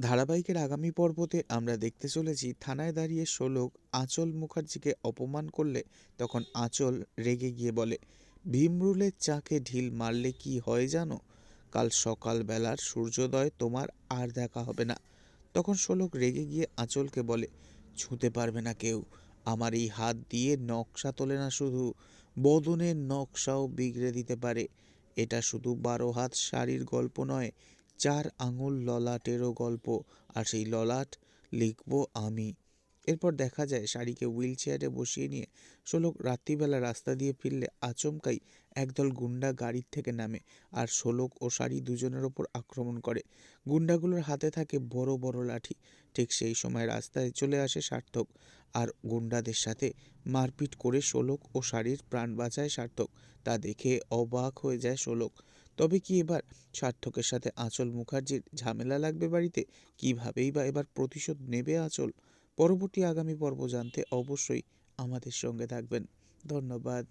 ধারাবাহিকের আগামী পর্বতে আমরা দেখতে চলেছি থানায় দাঁড়িয়ে শোলক আঁচল মুখার্জিকে অপমান করলে তখন আঁচল রেগে গিয়ে বলে ভীমরুলের চাকে ঢিল মারলে কি হয় জানো? কাল সকালবেলার সূর্যোদয় তোমার আর দেখা হবে না। তখন শোলক রেগে গিয়ে আঁচলকে বলে, ছুঁতে পারবে না কেউ। আমার এই হাত দিয়ে নকশা তোলে না শুধু বদনের নকশাও বিগড়ে দিতে পারে। এটা শুধু বারো হাত শাড়ির গল্প নয় চার আঙুল ললাটেরও গল্প, আর সেই ললাট লিখব আমি। এরপর দেখা যায় শাড়িকে হুইল চেয়ারে বসিয়ে নিয়ে শোলক রাত্রিবেলা রাস্তা দিয়ে ফিরলে আচমকাই একদল গুন্ডা গাড়ির থেকে নামে, আর শোলক ও শাড়ি দুজনের ওপর আক্রমণ করে। গুন্ডাগুলোর হাতে থাকে বড় বড় লাঠি, ঠিক সেই সময় রাস্তায় চলে আসে সার্থক, আর গুন্ডাদের সাথে মারপিট করে শোলক ও শাড়ির প্রাণ বাঁচায় সার্থক। তা দেখে অবাক হয়ে যায় শোলক তবে কি এবার সার্থকের সাথে আঁচল মুখার্জির ঝামেলা লাগবে বাড়িতে? কীভাবেই বা এবার প্রতিশোধ নেবে আঁচল? পরবর্তী আগামী পর্ব জানতে অবশ্যই আমাদের সঙ্গে থাকবেন। ধন্যবাদ।